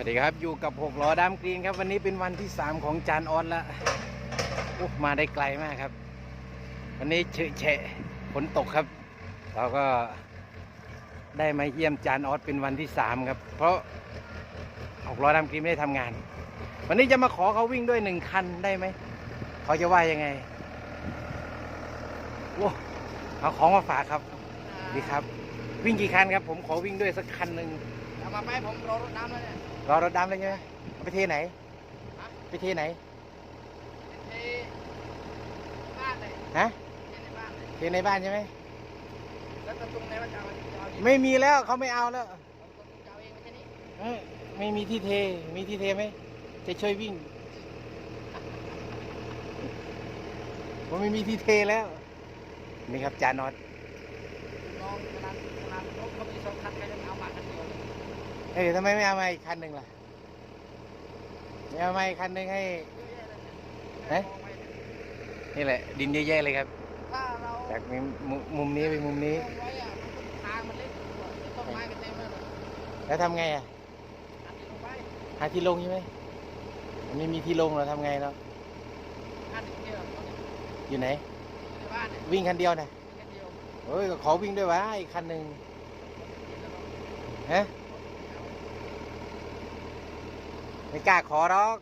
วัสดีครับอยู่กับหกล้อดามกรีนครับ วันนี้เป็นวันที่สามของจานออสละโอ้มาได้ไกลมากครับ วันนี้เฉะแฉะฝนตกครับ เราก็ได้มาเยี่ยมจานออสเป็นวันที่สามครับ เพราะหกล้อดามกรีนไม่ได้ทำงาน วันนี้จะมาขอเขาวิ่งด้วยหนึ่งคันได้ไหมเขาจะว่ายังไงโอ้เอาของมาฝากครับดีครับ วิ่งกี่คันครับ ผมขอวิ่งด้วยสักคันหนึ่งเอามาไหมผมรอรถน้ำแล้วเนี่ย รอรถดำเลยใช่ไหมเอาไปเทไหนฮะไปเทไหน เทบ้านเลยฮะ เทในบ้านเลยเทในบ้านใช่ไหม แล้วตรงไหนว่าจะเอาจะเอาที่ไม่มีแล้วเขาไม่เอาแล้วจะเอาเองไม่ใช่นี้เอ้ยไม่มีที่เท มีที่เทไหม จะช่วยวิ่ง ผมไม่มีที่เทแล้ว นี่ครับจานอด เอ้ยทำไมไม่เอามาอีกคันหนึ่งล่ะไม่เอามาอีกคันหนึ่งให้เยอะแยะเลยเนี่ยเอ๊ะมองไปเนี่ยนี่แหละ ดินเยอะแยะเลยครับ ถ้าเราจากมุมมุมนี้ไปมุมนี้ลงไว้อะมันก็ทางมันเล็กกว่าเดี๋ยวต้นไม้กันเต็มเลยนะแล้วทำไงอะ อันนี้ลงไปหาที่ลงใช่ไหมไม่มีที่ลงเราทำไงเนาะอันนี้เดียวตอนนี้อยู่ไหน ในบ้านเนี่ยวิ่งคันเดียวนะมีแค่เดียวเฮ้ยก็ขอวิ่งด้วยวะอีกคันหนึ่งฮะ ไม่กล้าขอหรอก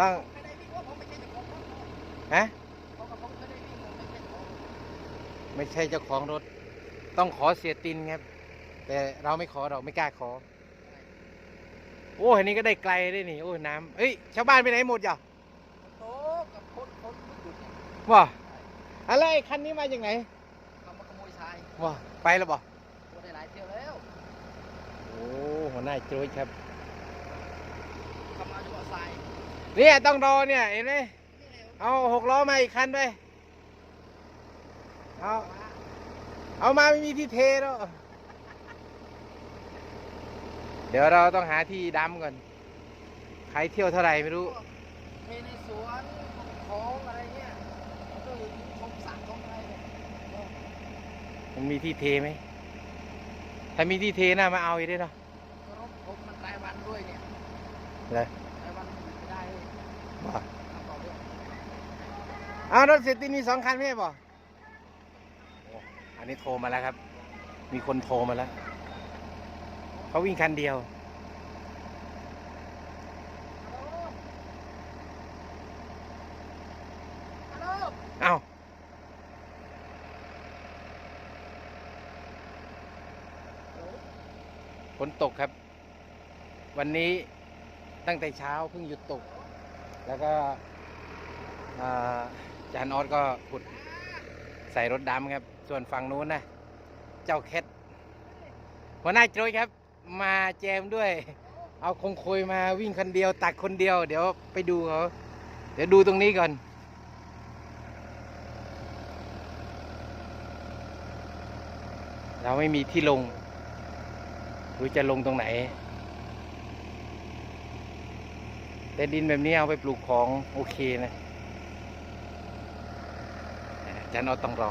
ต้องไม่ได้วิ่งว่าผมไม่ใช่เจ้าของรถฮะเขากับผมไม่ได้วิ่งผมไม่ใช่เจ้าของรถไม่ใช่เจ้าของรถ ต้องขอเสียตินครับ แต่เราไม่ขอเราไม่กล้าขอ โอ้เห็นนี้ก็ได้ไกลด้วยนี่ โอ้ น้ำเอ้ย ชาวบ้านไปไหนหมดจ้ะโตกับคนคนไม่หยุดเนี่ยว้าอะไรไอ้คันนี้มาจากไหนเขามาขโมยทรายว้าไปแล้วบ่ ตัวได้หลายเที่ยวแล้ว โอ้ หัวหน้าโจ้ยครับเขามาจะว่าทรายเนี่ยต้องรอเนี่ยเห็นไหมนี่ไงเอาหกล้อมาอีกคันด้วยเอามาเอามาไม่มีที่เทแล้วเดี๋ยวเราต้องหาที่ดำก่อน ใครเที่ยวเท่าไหร่ไม่รู้เทในสวนของอะไรเงี้ยก็คือชมสระชมอะไรเนี่ยเออมันมีที่เทไหม ถ้ามีที่เทน่ามาเอาอีกด้วยเนาะก็รถผมมันรายวันด้วยเนี่ยเลยรายวันอยู่ไม่ได้เลยว่าทำต่อเรื่องเอารถเสร็จตินมีสองคันไม่ใช่ป่ะอันนี้โทรมาแล้วครับ มีคนโทรมาแล้วเขาวิ่งคันเดียว ฮัลโหลฮัลโหล เอ้าฝน ตกครับ วันนี้ตั้งแต่เช้าเพิ่งหยุดตก แล้วก็อาจานออสก็ขุดใส่รถดำครับ ส่วนฝั่งนู้นนะ เจ้าแคทหัวหน้าโจยครับ มาแจมด้วย เอาคงคุยมาวิ่งคนเดียว ตักคนเดียว เดี๋ยวไปดูเขา เดี๋ยวดูตรงนี้ก่อนเราไม่มีที่ลง รู้จะลงตรงไหน แต่ดินแบบนี้เอาไปปลูกของโอเคนะอาจารย์เอาต้องรอ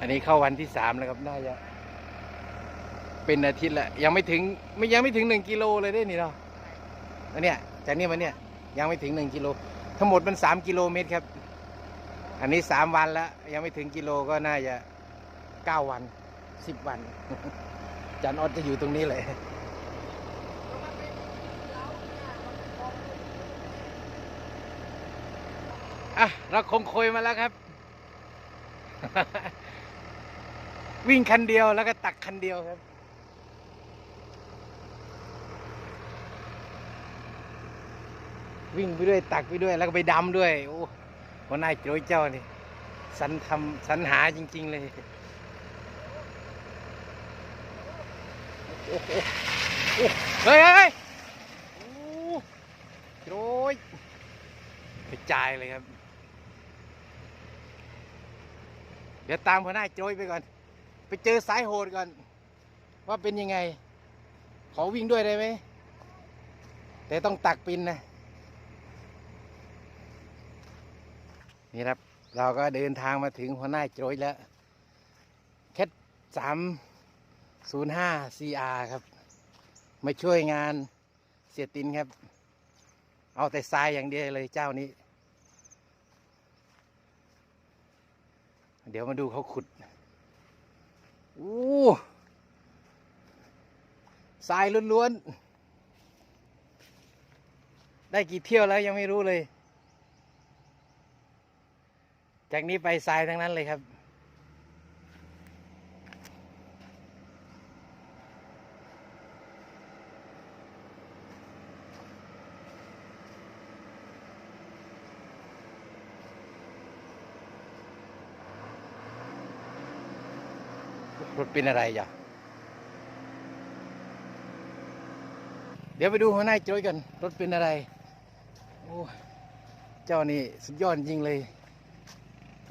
อันนี้เข้าวันที่สามแล้วครับ น่าจะเป็นอาทิตย์ละยังไม่ถึงไม่ยังไม่ถึงหนึ่งกิโลเลยได้นี่เนาะอันเนี้ยจากนี้มาเนี่ยยังไม่ถึงหนึ่งกิโล ทั้งหมดมันสามกิโลเมตรครับ อันนี้สามวันแล้ว ยังไม่ถึงกิโลก็น่าจะเก้าวันสิบวัน จันออดจะอยู่ตรงนี้เลยอะเราคงคุยมาแล้วครับ วิ่งคันเดียวแล้วก็ตักคันเดียวครับ วิ่งไปด้วยตักไปด้วยแล้วก็ไปดำด้วย โอ้หัวหน้าโจยเจ้านี่สรรทำสรรหาจริง ๆ เลยโอ้โหโอ้เฮ้ยเฮ้ยโอ้โจยกระจายเลยครับ เดี๋ยวตามหัวหน้าโจยไปก่อน ไปเจอสายโหดก่อน ว่าเป็นยังไง ขอวิ่งด้วยได้ไหม แต่ต้องตักปินนะ นี่ครับ เราก็เดินทางมาถึงหัวหน้าโจยแล้วแคทสามศูนย์ห้า CR ครับ มาช่วยงานเสียตินครับ เอาแต่ทรายอย่างเดียวเลยเจ้านี้ เดี๋ยวมาดูเขาขุดอู้ทรายล้วนๆ ได้กี่เที่ยวแล้วยังไม่รู้เลย จากนี้ไปทรายทั้งนั้นเลยครับ รถเป็นอะไรจ้ะเดี๋ยวไปดูหัวหน้าโจ้ยกัน รถเป็นอะไร โอ้ เจ้านี่สุดยอดจริงเลย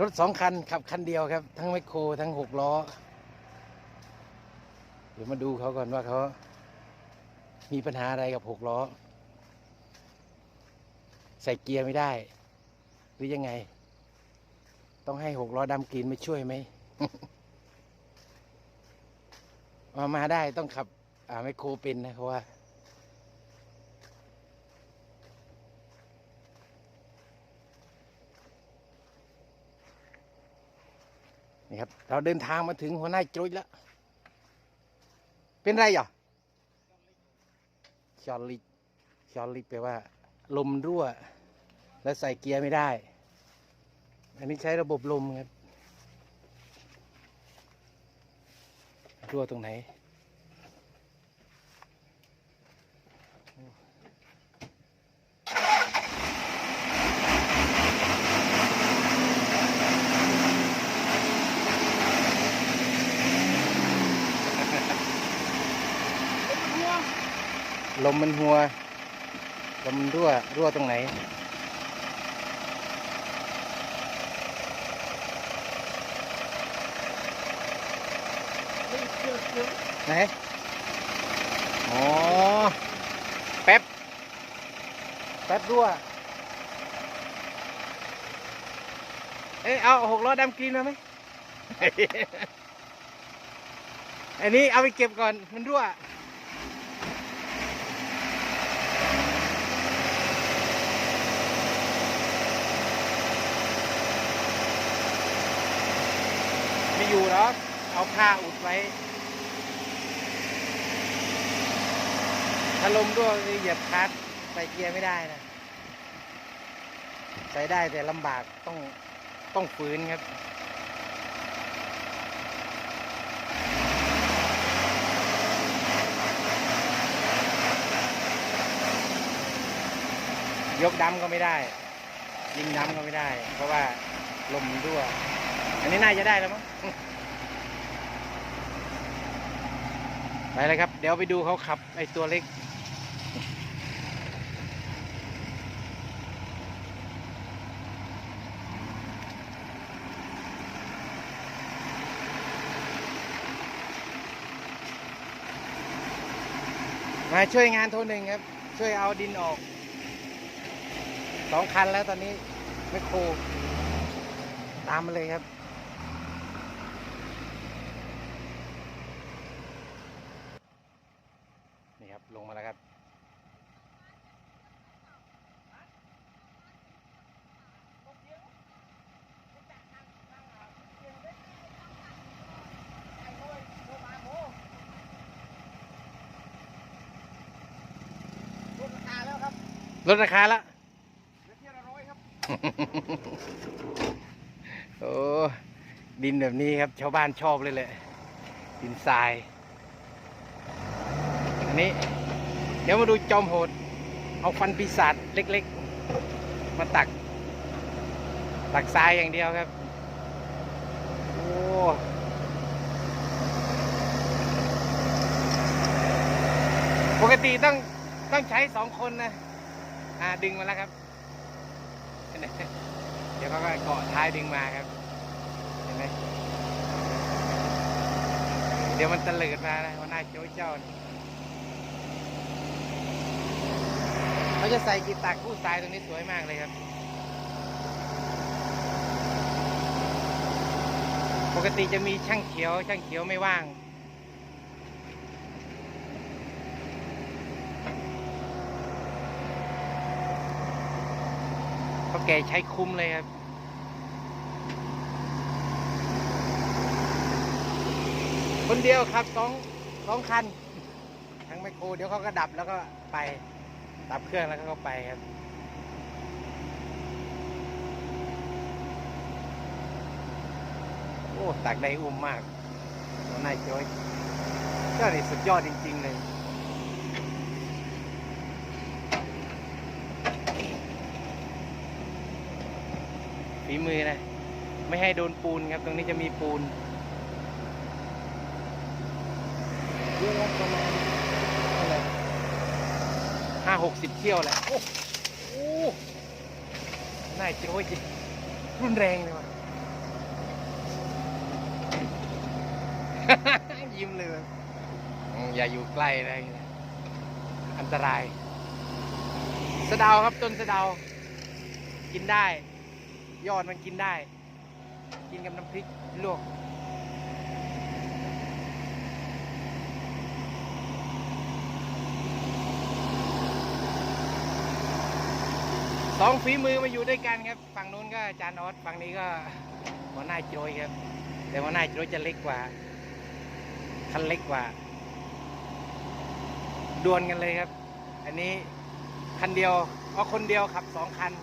รถสองคันขับคันเดียวครับ ทั้งไมโครทั้งหกล้อ เดี๋ยวมาดูเขาก่อนว่าเขามีปัญหาอะไรกับหกล้อ ใส่เกียร์ไม่ได้ หรือยังไง ต้องให้หกล้อดำกรีนมาช่วยไหมมามาได้ต้องขับ อ่าไมโครเป็นนะเขาว่า นี่ครับ เราเดินทางมาถึงหัวหน้าโจุยแล้ว เป็นไรอะชอลลิชอลลิแปลว่า ลมรั่ว แล้วใส่เกียร์ไม่ได้ อันนี้ใช้ระบบลมครับ รั่วตรงไหน ลมมันหัว ลมมันรั่ว รั่วตรงไหน ไหน อ๋อ แป๊บ แป๊บรั่ว เอ้ย เอาหกล้อดำกรีนมาไหม อันนี้เอาไปเก็บก่อน มันรั่ว อยู่หรอกเอาผ้าอุดไว้ถ้าลมด้วยเหยียบคัดใส่เกียร์ไม่ได้นะ ใส่ได้แต่ลำบากต้องต้องฝืนครับยกดำก็ไม่ได้ ยิงดำก็ไม่ได้ เพราะว่าลมมันรั่ว อันนี้น่าจะได้แล้วมั้ง ไปเลยครับ เดี๋ยวไปดูเขาขับไอตัวเล็ก มาช่วยงานโทนหนึ่งครับ ช่วยเอาดินออกสองคันแล้วตอนนี้ไม่โครตามมาเลยครับ นี่ครับ ลงมาแล้วครับ ลดราคาแล้วครับลดราคาแล้วเหลือเที่ยวละร้อยครับโอ้ดินแบบนี้ครับ ชาวบ้านชอบเลยแหละดินทราย อันนี้ เดี๋ยวมาดูจอมโหด เอาฟันปีศาจเล็กๆ มาตัก ตักทรายอย่างเดียวครับ โอ้ปกติต้องต้องใช้สองคนนะ อ่าดึงมาแล้วครับ เดี๋ยวเขาก็เกาะท้ายดึงมาครับ เห็นไหมเดี๋ยวมันตะเลิดมานะวันหน้าโจ้เจ้านี่ เขาจะใส่กีตาร์กู้ทรายตรงนี้สวยมากเลยครับ ปกติจะมีช่างเขียว ช่างเขียวไม่ว่างเพราะแกใช้คุ้มเลยครับคนเดียวครับสองสองคัน ทั้งไมโครเดี๋ยวเขาก็ดับแล้วก็ไป ดับเครื่องแล้วก็ไปครับโอ้ตักได้อุ้มมากหัวหน้าโจ้ยเจ้านี่สุดยอดจริง ๆ เลยฝีมือนะ ไม่ให้โดนปูนครับ ตรงนี้จะมีปูนเยอะครับประมาณาหกสิบเที่ยวแหละโอ้โหน่าโจ้ยจริงรุนแรงเลยว่ะยิ้มเลยอย่าอยู่ใกล้นะอันตราย สะเดาครับต้นสะเดากินได้ ยอดมันกินได้ กินกับน้ำพริกลวก องฝีมือมาอยู่ด้วยกันครับ ฝั่งนู้นก็อาจารย์ออสฝั่งนี้ก็หัวหน้าโจยครับ แต่หัวหน้าโจยจะเล็กกว่า คันเล็กกว่า ดวลกันเลยครับ อันนี้คันเดียวเอาคนเดียวขับสองคัน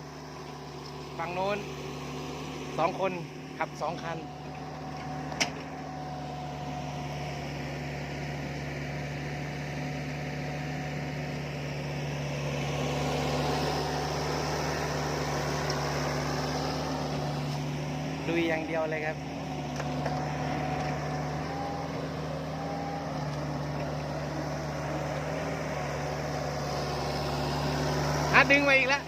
ฝั่งนู้นสองคนขับสองคัน ลุยอย่างเดียวเลยครับ อะ ดึงมาอีกแล้ว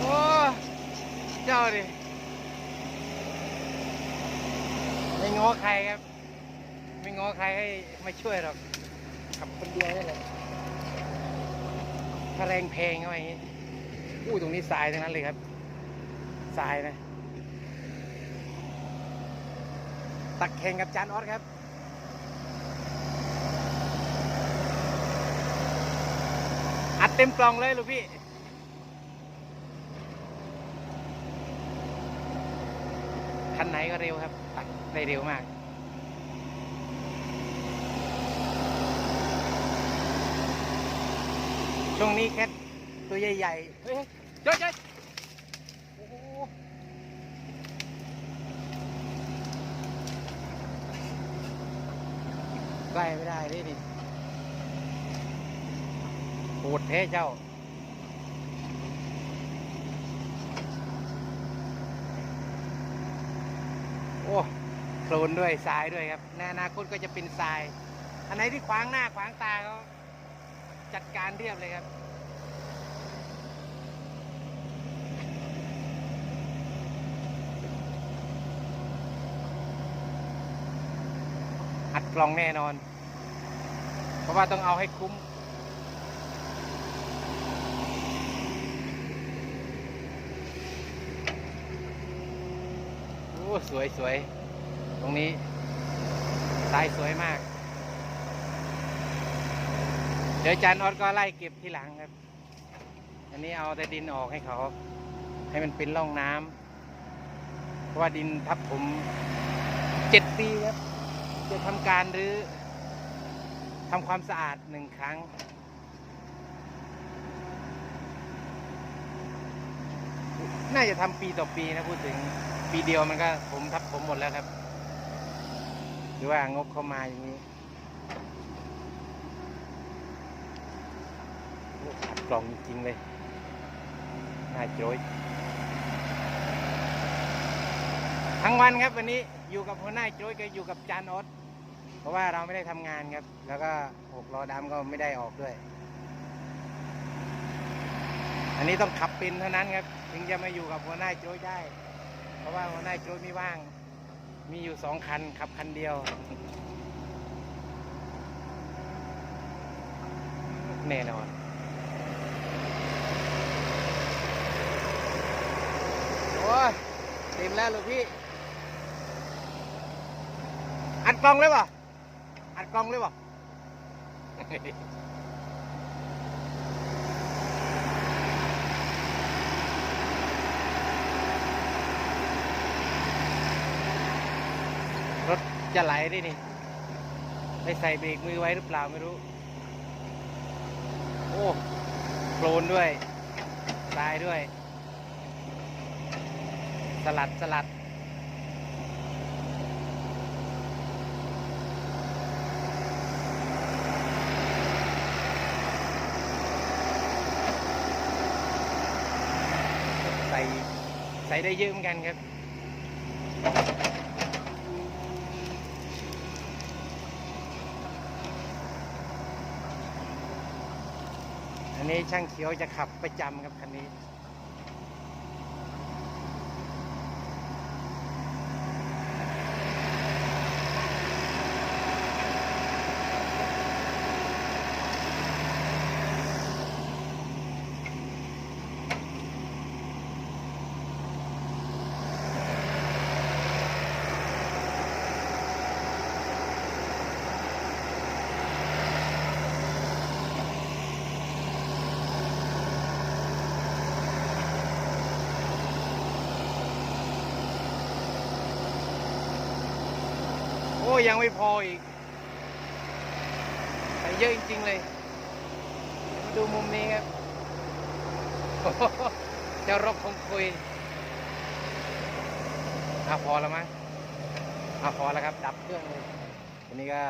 โอ้เจ้าดิไม่ง้อใครครับ ไม่ง้อใครให้มาช่วยหรอกขับคนเดียวได้เลยถ้าแรงเพลงเข้าไปอย่างนี้ อู้ตรงนี้ทรายทั้งนั้นเลยครับทรายนะ ตักแข่งกับจานออสครับอัดเต็มกล่องเลยลูกพี่คันไหนก็เร็วครับ ตักได้เร็วมากช่วงนี้แคทตัวใหญ่ๆ เฮ้ยเฮ้ยเฮ้ยโอ้โหใกล้ไม่ได้ดินี่โหดแท้เจ้าโอ้โคลนด้วยทรายด้วยครับในอนาคตก็จะเป็นทราย อันไหนที่ขวางหน้าขวางตาเขาจัดการเรียบเลยครับ อัดกล่องแน่นอน เพราะว่าต้องเอาให้คุ้ม โอ้สวยสวย ตรงนี้ทรายสวยมาก เดี๋ยวจานออดก็ไล่เก็บทีหลังครับ อันนี้เอาแต่ดินออกให้เขา ให้มันเป็นร่องน้ำเพราะว่าดินทับผมเจ็ดปีครับ จะทำการหรือทำความสะอาดหนึ่งครั้ง น่าจะทำปีต่อปีนะพูดถึงปีเดียวมันก็ผมทับผมหมดแล้วครับ หรือว่างบเข้ามาอย่างนี้กล่องจริงเลย น่าโจยทั้งวันครับวันนี้อยู่กับหัวหน้าโจยก็อยู่กับจานออส เพราะว่าเราไม่ได้ทำงานครับ แล้วก็หกล้อดำก็ไม่ได้ออกด้วย อันนี้ต้องขับเป็นเท่านั้นครับ ถึงจะมาอยู่กับหัวหน้าโจยได้ เพราะว่าหัวหน้าโจยไม่ว่าง มีอยู่สองคันขับคันเดียวแน่นอนอ้ยเต็มแล้วลูกพี่ อัดกล้องเลยป่ะ อัดกล้องเลยป่ะรถจะไหลได้นี่ได้ใส่เบรกมือไว้หรือเปล่าไม่รู้ โอ้โคลนด้วยทรายด้วย สลัดสลัด ส่ใส่ได้เยอะเหมือนกันครับ อันนี้ช่างเขียวจะขับประจำครับคันนี้ โอ้ยังไม่พออีกใส่เยอะจริง ๆ เลย มาดูมุมนี้ครับโอ้โหเจ้ารกคงคุยอะพอแล้วมั้งอะพอแล้วครับ ดับเครื่องเลยวันนี้ก็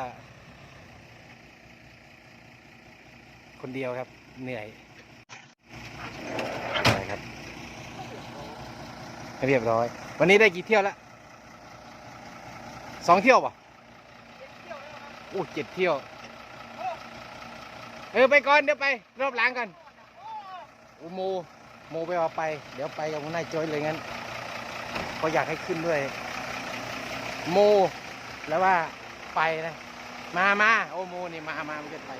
คนเดียวครับ เหนื่อยไปครับเรียบร้อย วันนี้ได้กี่เที่ยวแล้วสองเที่ยวป่ะ โอ้เจ็ดเที่ยว เออไปก่อนเดี๋ยวไป รอบหลังก่อนอ้โมโมไปเอาไป เดี๋ยวไปกับหัวหน้าโจอยเลยงั้นเขาอยากให้ขึ้นด้วย โม แล้วว่าไปนะ มามาโอ้โมนี่มามาไม่ใช่ไป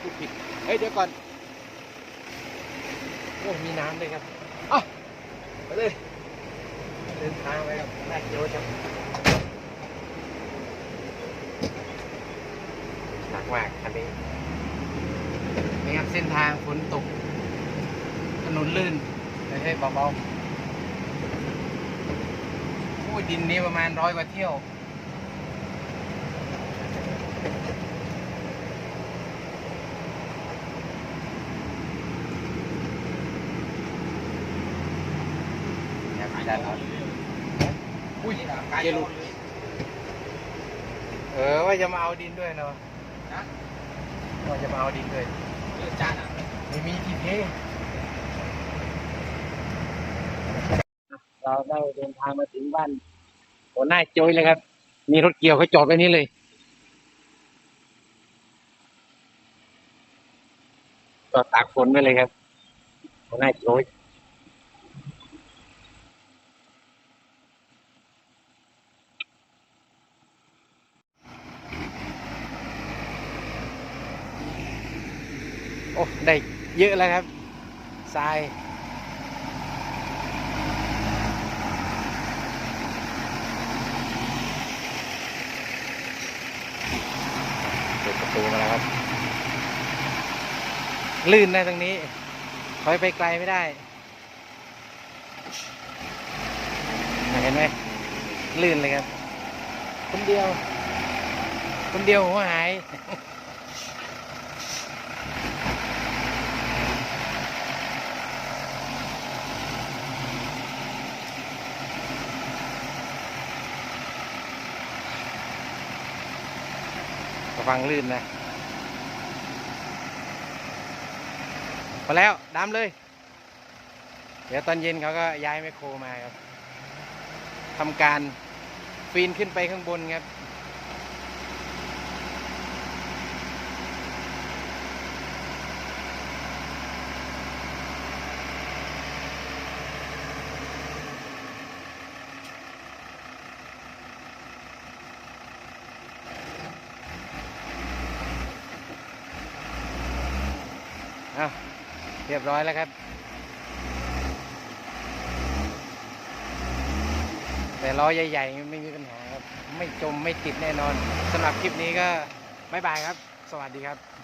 พูดผิดเฮ้ยเดี๋ยวก่อนโอ้มีน้ำด้วยครับอะไปเลยเดินทางไปครับหน้าโจอยครับหนัก มากคันนี้นี่ครับเส้นทางฝนตก ถนนลื่นไม่ใช่เบาๆโอ้ยดินนี้ประมาณร้อยกว่าเที่ยวครับอาจารย์เอาอุ้ยเจลุดเออว่าจะมาเอาดินด้วยเนาะนะว่า จะมาเอาดินด้วยเรื่องจานอะไม่มีที่เทเราได้เดินทางมาถึงบ้านหัวหน้าโจยเลยครับ มีรถเกี่ยวเขาจอดไว้นี้เลยก็ตากฝนไว้เลยครับหัวหน้าโจย อ้ได้เยอะแล้วครับทรายเปิดประตูมาแล้วครับ ลื่นนะตรงนี้ถอยไปไกลไม่ได้ เห็นไหมลื่นเลยครับ คนเดียว คนเดียวหัวหาย วังลื่นนะพอแล้วดำเลย เดี๋ยวตอนเย็นเขาก็ย้ายไมโครมาครับทำการปีนขึ้นไปข้างบนครับ ยบร้อยแล้วครับ แต่ล้อใหญ่ๆไม่มีปัญหาครับ ไม่จมไม่ติดแน่นอนสำหรับคลิปนี้ก็บ๊ายบายครับ สวัสดีครับ